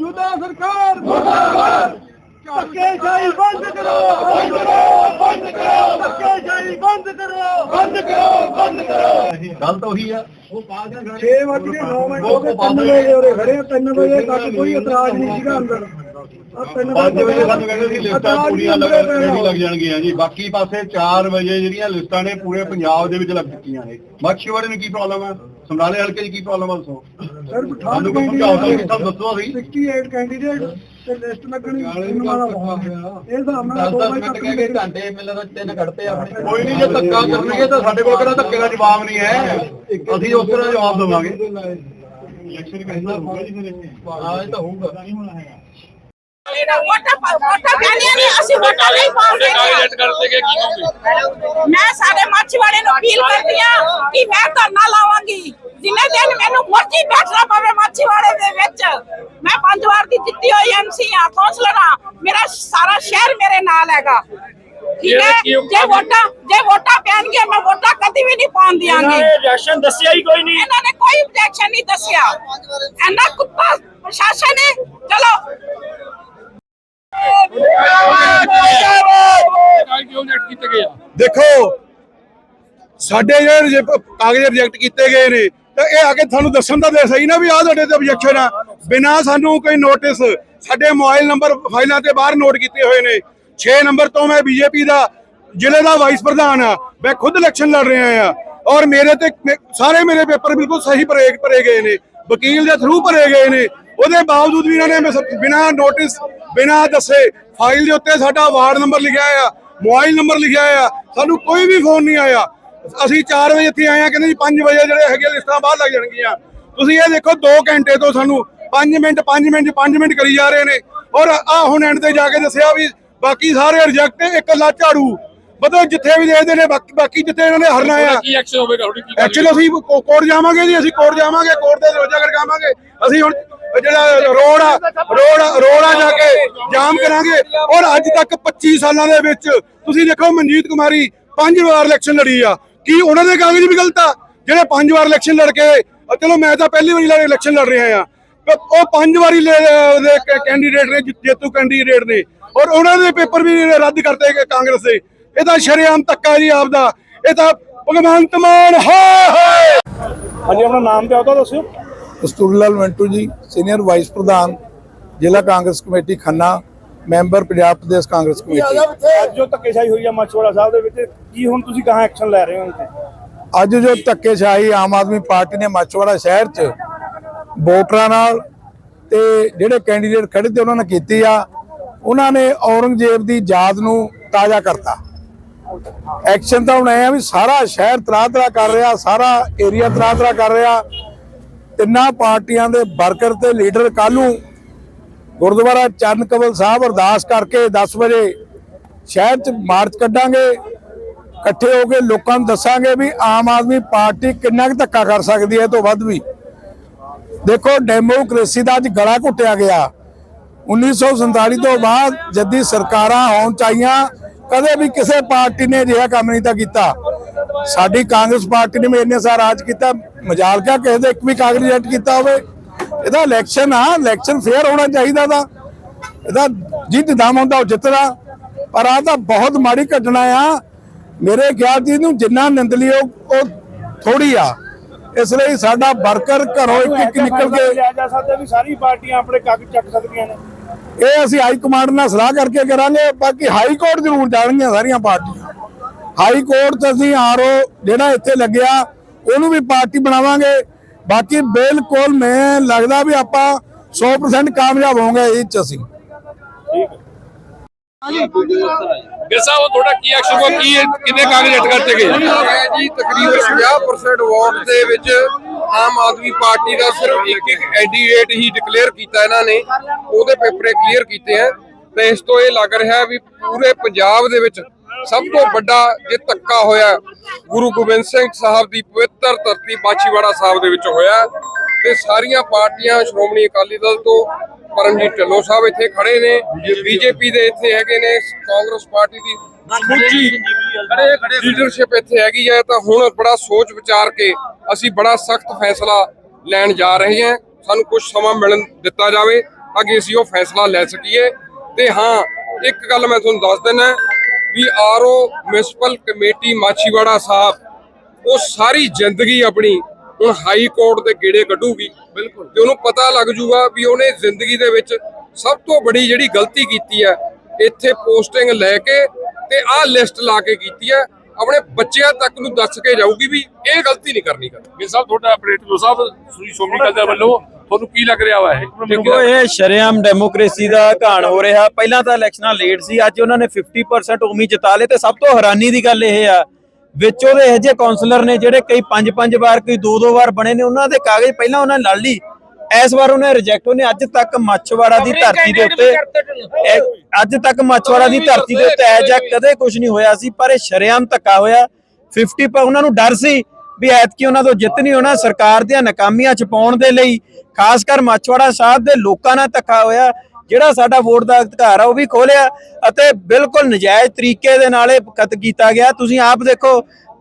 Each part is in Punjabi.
ਮੌਜੂਦਾ ਸਰਕਾਰ ਮੁਰਦਾਬਾਦ। ਧੱਕੇਸ਼ਾਹੀ ਬੰਦ ਕਰੋ। ਬੰਦ ਕਰੋ ਬੰਦ ਕਰੋ। ਧੱਕੇਸ਼ਾਹੀ ਬੰਦ ਕਰੋ। ਬੰਦ ਕਰੋ ਬੰਦ ਕਰੋ। ਗੱਲ ਤਾਂ ਉਹੀ ਆ। 6 ਵਜੇ 9 ਮਿੰਟ ਹੋ ਗਏ 3 ਵਜੇ ਉਰੇ ਖੜੇ ਆ 3 ਵਜੇ ਤੱਕ ਕੋਈ ਇਤਰਾਜ਼ ਨਹੀਂ। ਸੀਗਾ ਅੰਦਰ। ਆ 3 5 ਵਜੇ ਸਾਨੂੰ ਕਹਿੰਦੇ ਸੀ ਲਿਸਟਾਂ ਪੂਰੀਆਂ ਲੱਗ ਨਹੀਂ ਲੱਗ ਜਾਣਗੀਆਂ ਜੀ। ਬਾਕੀ ਪਾਸੇ 4 ਵਜੇ ਜਿਹੜੀਆਂ ਲਿਸਟਾਂ ਨੇ ਪੂਰੇ ਪੰਜਾਬ ਦੇ ਵਿੱਚ ਲੱਗ ਚੁੱਕੀਆਂ ਨੇ। ਮੱਛੀਵਾੜੇ ਨੂੰ ਕੀ ਪ੍ਰੋਬਲਮ ਹੈ ਸਮਰਾਲੇ ਹਲਕੇ 'ਚ ਕੀ ਪ੍ਰੋਬਲਮ ਹੈ ਦੱਸੋ? ਸਿਰਫ ਸਾਨੂੰ ਕੋਈ ਸਮਝਾਓ ਤਾਂ ਕਿ ਦੱਸੋ ਅਸੀਂ 68 ਕੈਂਡੀਡੇਟ ਤੇ ਲਿਸਟ ਲੱਗਣੀ ਤਿੰਨ ਵਾਲਾ ਬਹੁਤ ਇਹ ਹਿਸਾਬ ਨਾਲ 2 ਵਜੇ ਤੱਕ ਘੰਟੇ ਘੰਟੇ ਮਿਲਦਾ ਤਾਂ ਤਿੰਨ ਕੱਢਤੇ ਆਪਣੇ। ਕੋਈ ਨਹੀਂ ਜੇ ਧੱਕਾ ਕਰਨਗੇ ਤਾਂ ਸਾਡੇ ਕੋਲ ਕਿਹੜਾ ਧੱਕੇ ਦਾ ਜਵਾਬ ਨਹੀਂ ਹੈ। ਅਸੀਂ ਉਸ ਤਰ੍ਹਾਂ ਜਵਾਬ ਦੇਵਾਂਗੇ। ਇਲੈਕਸ਼ਨ ਕਹਿੰਦਾ ਹੋਊਗਾ ਜੀ ਫਿਰ ਹਾਂ ਇਹ ਤਾਂ ਹੋਊਗਾ। ਨਹੀਂ ਮੈਂ ਸਾਰੇ ਮਾਛੀਵਾੜੇ ਨੂੰ ਅਪੀਲ ਕਰਦੀ ਆ ਕਿ ਮੈਂ ਧਰਨਾ ਲਾਵਾਂਗੀ। ਜਿੰਨੇ ਦਿਨ ਮੈਨੂੰ ਮਰਜ਼ੀ ਬੈਠਣਾ ਪਵੇ ਮਾਛੀਵਾੜੇ ਦੇ ਵਿੱਚ ਮੈਂ ਪੰਜ ਵਾਰ ਦੀ ਜਿੱਤੀ ਹੋਈ ਐਮਸੀ ਆ ਕੌਂਸਲਰ ਆ ਮੇਰਾ ਸਾਰਾ ਸ਼ਹਿਰ ਮੇਰੇ ਨਾਲ ਹੈਗਾ। ਠੀਕ ਹੈ? ਜੇ ਵੋਟਾਂ ਜੇ ਵੋਟਾਂ ਪੈਣਗੀਆਂ ਮੈਂ ਵੋਟਾਂ ਕਦੀ ਵੀ ਨਹੀਂ ਪਾਉਣ ਦਿਆਂਗੀ। ਰਿਐਕਸ਼ਨ ਦੱਸਿਆ ਹੀ ਕੋਈ ਨਹੀਂ। ਇਹਨਾਂ ਨੇ ਕੋਈ objection ਨਹੀਂ ਦੱਸਿਆ। ਇੰਨਾ ਕੁੱਤਾ ਪ੍ਰਸ਼ਾਸਨ ਹੈ। ਚਲੋ। ਦੇਖੋ ਸਾਡੇ ਜਿਹੜੇ ਕਾਗਜ਼ ਰਿਜੈਕਟ ਕੀਤੇ ਗਏ ਨੇ ਤਾਂ ਇਹ ਆ ਕੇ ਤੁਹਾਨੂੰ ਦੱਸਣ ਦਾ ਦੇ ਸਹੀ ਨਾ ਵੀ ਆਹ ਤੁਹਾਡੇ ਤੇ objection ਆ। ਬਿਨਾ ਸਾਨੂੰ ਕੋਈ ਨੋਟਿਸ ਸਾਡੇ ਮੋਬਾਈਲ ਨੰਬਰ ਫਾਈਲਾਂ ਤੇ ਬਾਹਰ ਨੋਟ ਕੀਤੇ ਹੋਏ ਨੇ। 6 ਨੰਬਰ ਤੋਂ ਮੈਂ ਬੀਜੇਪੀ ਦਾ, ਜ਼ਿਲ੍ਹੇ ਦਾ ਵਾਈਸ ਪ੍ਰਧਾਨ ਆ। ਮੈਂ ਖੁਦ ਇਲੈਕਸ਼ਨ ਲੜ ਰਿਹਾ ਆ। ਔਰ ਮੇਰੇ ਤੇ ਸਾਰੇ ਮੇਰੇ ਪੇਪਰ ਬਿਲਕੁਲ ਸਹੀ ਭਰੇ ਭਰੇ ਗਏ ਨੇ। ਵਕੀਲ ਦੇ ਥਰੂ ਭਰੇ ਗਏ ਨੇ। ਉਹਦੇ ਬਾਵਜੂਦ ਵੀ ਇਹਨਾਂ ਨੇ ਬਿਨਾ ਨੋਟਿਸ ਬਿਨਾ ਦੱਸੇ ਫਾਈਲ ਦੇ ਉੱਤੇ ਸਾਡਾ ਵਾਰਡ ਨੰਬਰ ਲਿਖਿਆ ਆ ਮੋਬਾਈਲ ਨੰਬਰ ਲਿਖਿਆ ਆ। ਸਾਨੂੰ ਕੋਈ ਵੀ ਫੋਨ ਨਹੀਂ ਆਇਆ। ਅਸੀਂ 4 ਵਜੇ ਇੱਥੇ ਆਏ ਆ ਕਹਿੰਦੇ ਜੀ 5 ਵਜੇ ਜਿਹੜੇ ਹੈਗੇ ਲਿਸਟਾਂ ਬਾਹਰ ਲੱਗ ਜਾਣਗੀਆਂ। ਤੁਸੀਂ ਇਹ ਦੇਖੋ 2 ਘੰਟੇ ਤੋਂ ਸਾਨੂੰ 5 ਮਿੰਟ 5 ਮਿੰਟ 5 ਮਿੰਟ ਕਰੀ ਜਾ ਰਹੇ ਨੇ। ਔਰ ਆ ਹੁਣ ਐਂਡ ਤੇ ਜਾ ਕੇ ਦੱਸਿਆ ਵੀ ਬਾਕੀ ਸਾਰੇ ਰਿਜੈਕਟ ਇੱਕ ਲਾ ਝਾੜੂ ਮਤਲਬ ਜਿੱਥੇ ਵੀ ਦੇਖਦੇ ਨੇ ਬਾਕੀ ਬਾਕੀ ਜਿੱਥੇ ਇਹਨਾਂ ਨੇ ਹਰਨਾ ਆ। ਕੀ ਐਕਸ਼ਨ ਹੋਵੇਗਾ ਤੁਹਾਡੀ ਕੀ ਐਕਚੁਅਲੀ ਅਸੀਂ ਕੋਰਟ ਜਾਵਾਂਗੇ ਜੀ ਅਸੀਂ ਕੋਰਟ ਜਾਵਾਂਗੇ ਕੋਰਟ ਦੇ ਦਰਵਾਜ਼ਾ ਕਰਕੇ ਆਵਾਂਗੇ ਅਸੀਂ ਹੁਣ ਜਿਹੜਾ ਰੋਡ ਆ ਰੋਡ ਰੋਡ ਆ ਜਾ ਕੇ ਜਾਮ ਕਰਾਂਗੇ। ਔਰ ਅੱਜ ਤੱਕ 25 ਸਾਲਾਂ ਦੇ ਵਿੱਚ ਤੁਸੀਂ ਦੇਖੋ ਮਨਜੀਤ ਕੁਮਾਰੀ ਪੰਜ ਵਾਰ ਇਲੈਕਸ਼ਨ ਲੜੀ ਆ। ਕੀ ਉਹਨਾਂ ਦੇ ਕਾਗਜ਼ ਵੀ ਗਲਤ ਆ? ਜਿਹੜੇ ਪੰਜ ਵਾਰ ਇਲੈਕਸ਼ਨ ਲੜ ਕੇ ਚਲੋ ਮੈਂ ਤਾਂ ਪਹਿਲੀ ਵਾਰੀ ਇਲੈਕਸ਼ਨ ਲੜ ਰਿਹਾ ਆ ਉਹ ਪੰਜ ਵਾਰੀ ਲੈ- ਕੈਂਡੀਡੇਟ ਨੇ ਜੇਤੂ ਕੈਂਡੀਡੇਟ ਨੇ। ਔਰ ਉਹਨਾਂ ਦੇ ਪੇਪਰ ਵੀ ਰੱਦ ਕਰਤੇ ਕਾਂਗਰਸ ਦੇ। ਇਹ ਤਾਂ ਸ਼ਰੇਆਮ ਧੱਕਾ ਜੀ ਆਪਦਾ। ਇਹ ਤਾਂ ਭਗਵੰਤ ਮਾਨ, ਹਾਏ ਹਾਏ! ਹਾਂਜੀ, ਆਪਣਾ ਨਾਮ ਤੇ ਆਉਤਾ ਦੱਸਿਓ। ਕਸਤੂਰੀ ਲਾਲ ਮਿੰਟੂ ਜੀ ਸੀਨੀਅਰ ਵਾਈਸ ਪ੍ਰਧਾਨ, ਜ਼ਿਲ੍ਹਾ Congress committee Khanna. Member Punjab Pradesh Congress committee. ਅੱਜ ਜੋ ਧੱਕੇਸ਼ਾਹੀ ਹੋਈ ਆ ਮਾਛੀਵਾੜਾ ਸਾਹਿਬ ਦੇ ਵਿੱਚ ਕੀ ਹੁਣ ਤੁਸੀਂ ਕਹਾਂ ਐਕਸ਼ਨ ਲੈ ਰਹੇ ਹੋ ਅੱਜ ਜੋ ਧੱਕੇਸ਼ਾਹੀ ਆਮ ਆਦਮੀ ਪਾਰਟੀ ਨੇ ਮਾਚੋੜਾ ਸ਼ਹਿਰ 'ਚ ਵੋਟਰਾਂ ਨਾਲ ਤੇ ਜਿਹੜੇ ਕੈਂਡੀਡੇਟ ਖੜੇ ਤੇ ਉਹਨਾਂ ਨੇ ਕੀਤੀ ਆ ਉਹਨਾਂ ਨੇ ਔਰੰਗਜ਼ੇਬ ਦੀ ਯਾਦ ਨੂੰ ਤਾਜ਼ਾ ਕਰਤਾ। ਐਕਸ਼ਨ ਤਾਂ ਹੁਣ ਆ ਵੀ ਸਾਰਾ ਸ਼ਹਿਰ ਤਰਾ ਤਰਾ ਕਰ ਰਿਹਾ ਸਾਰਾ ਏਰੀਆ ਤਰਾ ਤਰਾ ਕਰ ਰਿਹਾ। ਤਿੰਨਾਂ ਪਾਰਟੀਆਂ ਦੇ ਵਰਕਰ ਤੇ ਲੀਡਰ ਕੱਲ੍ਹ ਨੂੰ ਗੁਰਦੁਆਰਾ ਚਰਨ ਕਮਲ ਸਾਹਿਬ ਅਰਦਾਸ ਕਰਕੇ 10 ਵਜੇ ਸ਼ਹਿਰ 'ਚ ਮਾਰਚ ਕੱਢਾਂਗੇ। ਇਕੱਠੇ ਹੋ ਕੇ ਲੋਕਾਂ ਨੂੰ ਦੱਸਾਂਗੇ ਵੀ ਆਮ ਆਦਮੀ ਪਾਰਟੀ ਕਿੰਨਾ ਕੁ ਧੱਕਾ ਕਰ ਸਕਦੀ ਹੈ ਇਹ ਤੋਂ ਵੱਧ ਵੀ। ਦੇਖੋ ਡੈਮੋਕ੍ਰੇਸੀ ਦਾ ਅੱਜ ਗਲਾ ਘੁੱਟਿਆ ਗਿਆ। 1947 ਤੋਂ ਬਾਅਦ ਜੱਦੀ ਸਰਕਾਰਾਂ ਹੋਣ ਚਾਹੀਆਂ, ਕਦੇ ਵੀ ਕਿਸੇ ਪਾਰਟੀ ਨੇ ਅਜਿਹਾ ਕੰਮ ਨਹੀਂ ਤਾਂ ਕੀਤਾ। ਸਾਡੀ ਕਾਂਗਰਸ ਪਾਰਟੀ ਨੇ ਵੀ ਇੰਨੇ ਸਾਰਾ ਰਾਜ ਕੀਤਾ, ਮਜਾਲ ਕਿਆ ਕਿਸੇ ਦੇ ਇੱਕ ਵੀ ਕਾਗਜ਼ ਕੀਤਾ ਹੋਵੇ। ਇਹਦਾ ਇਲੈਕਸ਼ਨ ਆ ਇਲੈਕਸ਼ਨ ਫੇਅਰ ਹੋਣਾ ਚਾਹੀਦਾ ਦਾ ਇਹਦਾ ਜਿੱਤ ਦਮ ਹੁੰਦਾ ਉਹ ਜਿੱਤਦਾ ਪਰ ਆ ਤਾਂ ਬਹੁਤ ਮਾੜੀ ਘਟਨਾ ਆ। ਮੇਰੇ ਖਿਆਲ ਜੀ ਨੂੰ ਜਿੰਨਾ ਨਿੰਦਲੀ ਉਹ ਉਹ ਥੋੜੀ ਆ। ਇਸ ਲਈ ਸਾਡਾ ਵਰਕਰ ਘਰੋਂ ਇੱਕ ਇੱਕ ਨਿਕਲ ਕੇ ਲਿਆ ਜਾ ਸਕਦਾ ਵੀ ਸਾਰੀ ਪਾਰਟੀਆਂ ਆਪਣੇ ਕਾਗਜ਼ ਚੱਕ ਸਕਦੀਆਂ ਨੇ। ਇਹ ਅਸੀਂ ਹਾਈ ਕਮਾਂਡ ਨਾਲ ਸਲਾਹ ਕਰਕੇ ਕਰਾਂਗੇ। ਬਾਕੀ ਹਾਈ ਕੋਰਟ ਜ਼ਰੂਰ ਜਾਣਗੀਆਂ ਸਾਰੀਆਂ ਪਾਰਟੀਆਂ। ਹਾਈ ਕੋਰਟ 'ਚ ਅਸੀਂ ਆਰਓ ਜਿਹੜਾ ਇੱਥੇ ਲੱਗਿਆ ਉਹਨੂੰ ਵੀ ਪਾਰਟੀ ਬਣਾਵਾਂਗੇ। ਬਾਕੀ ਬਿਲਕੁਲ ਮੈਂ ਲੱਗਦਾ ਵੀ ਆਪਾਂ 100% ਕਾਮਯਾਬ ਹੋਵਾਂਗੇ ਇਹ 'ਚ ਅਸੀਂ। ਗਿਰਸਾ ਉਹ ਤੁਹਾਡਾ ਕੀ ਐਕਸ਼ਨ ਹੋਗਾ ਕੀ ਕਿੰਨੇ ਕਾਗਜ਼ ਜੱਟ ਕਰਤੇ ਗਏ? ਹੈ ਜੀ ਤਕਰੀਬਨ 50% ਵੋਟ ਦੇ ਵਿੱਚ ਆਮ ਆਦਮੀ ਪਾਰਟੀ ਦਾ ਸਿਰਫ ਇੱਕ ਇੱਕ ਕੈਂਡੀਡੇਟ ਹੀ ਡਿਕਲੇਅਰ ਕੀਤਾ ਇਹਨਾਂ ਨੇ। ਉਹਦੇ ਪੇਪਰੇ ਕਲੀਅਰ ਕੀਤੇ ਹੈ ਤੇ ਇਸ ਤੋਂ ਇਹ ਲੱਗ ਰਿਹਾ ਵੀ ਪੂਰੇ ਪੰਜਾਬ ਦੇ ਵਿੱਚ ਸਭ ਤੋਂ ਵੱਡਾ ਜੇ ਧੱਕਾ ਹੋਇਆ ਗੁਰੂ ਗੋਬਿੰਦ ਸਿੰਘ ਸਾਹਿਬ ਦੀ ਪਵਿੱਤਰ ਧਰਤੀ ਬਾਛੀਵਾੜਾ ਸਾਹਿਬ ਦੇ ਵਿੱਚ ਹੋਇਆ ਤੇ ਸਾਰੀਆਂ ਪਾਰਟੀਆਂ ਸ਼੍ਰੋਮਣੀ ਅਕਾਲੀ ਦਲ ਤੋਂ ਪਰਮਜੀਤ ਢਿੱਲੋਂ ਸਾਹਿਬ ਇੱਥੇ ਖੜੇ ਨੇ, ਬੀਜੇਪੀ ਦੇ ਇੱਥੇ ਹੈਗੇ ਨੇ, ਕਾਂਗਰਸ ਪਾਰਟੀ ਦੀ ਸਮੁੱਚੀ ਲੀਡਰਸ਼ਿਪ ਇੱਥੇ ਹੈਗੀ ਹੈ ਤਾਂ ਹੁਣ ਬੜਾ ਸੋਚ ਵਿਚਾਰ ਕੇ ਅਸੀਂ ਬੜਾ ਸਖਤ ਫੈਸਲਾ ਲੈਣ ਜਾ ਰਹੇ ਹਾਂ। ਸਾਨੂੰ ਕੁਝ ਸਮਾਂ ਮਿਲਣ ਦਿੱਤਾ ਜਾਵੇ ਅੱਗੇ ਅਸੀਂ ਉਹ ਫੈਸਲਾ ਲੈ ਸਕੀਏ। ਤੇ ਹਾਂ, ਇੱਕ ਗੱਲ ਮੈਂ ਤੁਹਾਨੂੰ ਦੱਸ ਦਿੰਦਾ ਵੀ RO municipal committee Machhiwara Sahib ਉਹ ਸਾਰੀ ਜ਼ਿੰਦਗੀ ਆਪਣੀ ਹੁਣ ਹਾਈ ਕੋਰਟ ਦੇ ਗੇੜੇ ਕੱਢੂਗੀ। ਬਿਲਕੁਲ। ਤੇ ਉਹਨੂੰ ਪਤਾ ਲੱਗ ਜੂਗਾ ਵੀ ਉਹਨੇ ਜ਼ਿੰਦਗੀ ਦੇ ਵਿੱਚ ਸਭ ਤੋਂ ਬੜੀ ਜਿਹੜੀ ਗਲਤੀ ਕੀਤੀ ਹੈ ਇੱਥੇ ਪੋਸਟਿੰਗ ਲੈ ਕੇ ਤੇ ਆਹ ਲਿਸਟ ਲਾ ਕੇ ਕੀਤੀ ਹੈ। ਆਪਣੇ ਬੱਚਿਆਂ ਤੱਕ ਨੂੰ ਦੱਸ ਕੇ ਜਾਊਗੀ ਵੀ ਇਹ ਗਲਤੀ ਨਹੀਂ ਕਰਨੀ ਕਰ ਗਿਲ ਸਾਹਿਬ ਤੁਹਾਡਾ ਆਪਰੇਟਰ ਸਾਹਿਬ ਸ੍ਰੀ ਸ਼ੋਮਨੀ ਕਲਚਰ ਵੱਲੋਂ। ਤੁਹਾਨੂੰ ਕੀ ਲੱਗ ਰਿਹਾ ਵਾ ਇਹ? ਦੇਖੋ ਇਹ ਸ਼ਰੇਆਮ ਡੈਮੋਕ੍ਰੇਸੀ ਦਾ ਘਾਣ ਹੋ ਰਿਹਾ। ਪਹਿਲਾਂ ਤਾਂ ਇਲੈਕਸ਼ਨਾਂ ਲੇਟ ਸੀ ਅੱਜ ਉਹਨਾਂ ਨੇ 50% ਉਮੀ ਜਿਤਾ ਲਏ ਤੇ ਸਭ ਤੋਂ ਹੈਰਾਨੀ ਦੀ ਗੱਲ ਇਹ ਆ ਵਿੱਚ ਉਹਦੇ ਇਹੋ ਜਿਹੇ ਕਾਉਂਸਲਰ ਨੇ ਜਿਹੜੇ ਕਈ ਪੰਜ ਪੰਜ ਵਾਰ ਕਈ ਦੋ ਦੋ ਵਾਰ ਬਣੇ ਨੇ ਉਹਨਾਂ ਦੇ ਕਾਗਜ਼ ਪਹਿਲਾਂ ਉਹਨਾਂ ਨੇ ਲੜ ਲਈ ਇਸ ਵਾਰ ਉਹਨੇ ਰਿਜੈਕਟ ਉਹਨੇ ਅੱਜ ਤੱਕ ਮੱਛਵਾੜਾ ਦੀ ਧਰਤੀ ਦੇ ਉੱਤੇ ਅੱਜ ਤੱਕ ਮੱਛਵਾੜਾ ਦੀ ਧਰਤੀ ਦੇ ਉੱਤੇ ਐ ਜਾਂ ਕਦੇ ਕੁਝ ਨਹੀਂ ਹੋਇਆ ਸੀ ਪਰ ਇਹ ਸ਼ਰੇਆਮ ਧੱਕਾ ਹੋਇਆ। 50 ਪਰ ਉਹਨਾਂ ਨੂੰ ਡਰ ਸੀ ਵੀ ਐਤਕੀ ਉਹਨਾਂ ਤੋਂ ਜਿੱਤ ਨਹੀਂ ਹੋਣਾ। ਸਰਕਾਰ ਦੀਆਂ ਨਾਕਾਮੀਆਂ ਛਪਾਉਣ ਦੇ ਲਈ ਖਾਸ ਕਰ ਮੱਛਵਾੜਾ ਸਾਹਿਬ ਦੇ ਲੋਕਾਂ ਨਾਲ ਧੱਕਾ ਹੋਇਆ। ਜਿਹੜਾ ਸਾਡਾ ਵੋਟ ਦਾ ਅਧਿਕਾਰ ਆ ਉਹ ਵੀ ਖੋਲਿਆ ਅਤੇ ਬਿਲਕੁਲ ਨਜਾਇਜ਼ ਤਰੀਕੇ ਦੇ ਨਾਲ ਇਹ ਕਤ ਕੀਤਾ ਗਿਆ। ਤੁਸੀਂ ਆਪ ਦੇਖੋ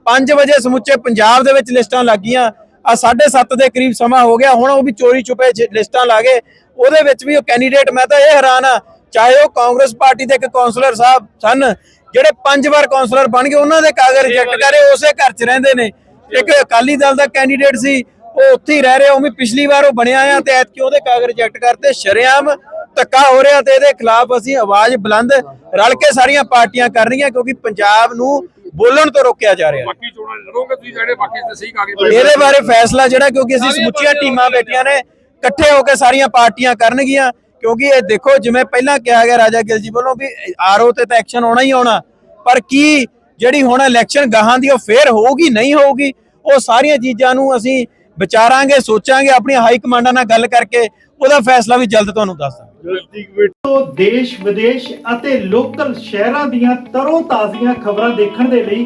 5 ਵਜੇ ਸਮੁੱਚੇ ਪੰਜਾਬ ਦੇ ਵਿੱਚ ਲਿਸਟਾਂ ਲੱਗੀਆਂ। ਆ 7:30 ਦੇ ਕਰੀਬ ਸਮਾਂ ਹੋ ਗਿਆ ਹੁਣ ਉਹ ਵੀ ਚੋਰੀ ਛੁਪੇ ਲਿਸਟਾਂ ਲਾ ਗਏ ਉਹਦੇ ਵਿੱਚ ਵੀ ਉਹ ਕੈਂਡੀਡੇਟ ਮੈਂ ਤਾਂ ਇਹ ਹੈਰਾਨ ਆ ਚਾਹੇ ਉਹ ਕਾਂਗਰਸ ਪਾਰਟੀ ਦੇ ਇੱਕ ਕਾਉਂਸਲਰ ਸਾਹਿਬ ਸਨ ਜਿਹੜੇ ਪੰਜ ਵਾਰ ਕਾਉਂਸਲਰ ਬਣ ਗਏ ਉਹਨਾਂ ਦੇ ਕਾਗਜ਼ ਰਿਜੈਕਟ ਕਰੇ ਉਸੇ ਘਰ 'ਚ ਰਹਿੰਦੇ ਨੇ। ਇੱਕ ਅਕਾਲੀ ਦਲ ਦਾ ਕੈਂਡੀਡੇਟ ਸੀ ਉਹ ਉੱਥੇ ਹੀ ਰਹਿ ਰਿਹਾ ਉਹ ਵੀ ਪਿਛਲੀ ਵਾਰ ਉਹ ਬਣਿਆ ਆ ਤੇ ਐਤਕੀ ਉਹਦੇ ਕਾਗਜ਼ ਰਿਜੈਕਟ ਕਰਤੇ ਸ਼ਰੇਆਮ ਧੱਕਾ ਹੋ ਰਿਹਾ ਤੇ ਇਹਦੇ ਖਿਲਾਫ ਅਸੀਂ ਆਵਾਜ਼ ਬੁਲੰਦ ਰਲ ਕੇ ਸਾਰੀਆਂ ਪਾਰਟੀਆਂ ਕਰ ਰਹੀਆਂ ਕਿਉਂਕਿ ਪੰਜਾਬ ਨੂੰ ਬੋਲਣ ਤੋਂ ਰੋਕਿਆ ਜਾ ਰਿਹਾ। ਬਾਕੀ ਚੋਣਾਂ ਲੜੋਗੇ ਤੁਸੀਂ ਜਿਹੜੇ ਬਾਕੀ ਤੇ ਸਹੀ ਕਾਗਜ਼ ਇਹਦੇ ਬਾਰੇ ਫੈਸਲਾ ਜਿਹੜਾ ਕਿਉਂਕਿ ਅਸੀਂ ਸਮੁੱਚੀਆਂ ਟੀਮਾਂ ਬੈਠੀਆਂ ਨੇ ਇਕੱਠੇ ਹੋ ਕੇ ਸਾਰੀਆਂ ਪਾਰਟੀਆਂ ਕਰਨਗੀਆਂ ਕਿਉਂਕਿ ਇਹ ਦੇਖੋ ਜਿਵੇਂ ਪਹਿਲਾਂ ਕਿਹਾ ਗਿਆ ਰਾਜਾ ਗਿੱਲ ਜੀ ਵੱਲੋਂ ਵੀ ਆਰਓ ਤੇ ਤਾਂ ਐਕਸ਼ਨ ਆਉਣਾ ਹੀ ਆਉਣਾ ਪਰ ਕੀ ਜਿਹੜੀ ਹੁਣ ਇਲੈਕਸ਼ਨ ਗਾਹਾਂ ਦੀ ਉਹ ਫੇਰ ਹੋਊਗੀ ਨਹੀਂ ਹੋਊਗੀ ਉਹ ਸਾਰੀਆਂ ਚੀਜ਼ਾਂ ਨੂੰ ਅਸੀਂ ਵਿਚਾਰਾਂਗੇ ਸੋਚਾਂਗੇ ਆਪਣੀਆਂ ਹਾਈ ਕਮਾਂਡਾਂ ਨਾਲ ਗੱਲ ਕਰਕੇ ਉਹਦਾ ਫੈਸਲਾ ਵੀ ਜਲਦ ਤੁਹਾਨੂੰ ਦੱਸ ਦਾਂਗੇ। ਤੋਂ ਦੇਸ਼ ਵਿਦੇਸ਼ ਅਤੇ ਲੋਕਲ ਸ਼ਹਿਰਾਂ ਦੀਆਂ ਤਰੋ ਤਾਜ਼ੀਆਂ ਖਬਰਾਂ ਦੇਖਣ ਦੇ ਲਈ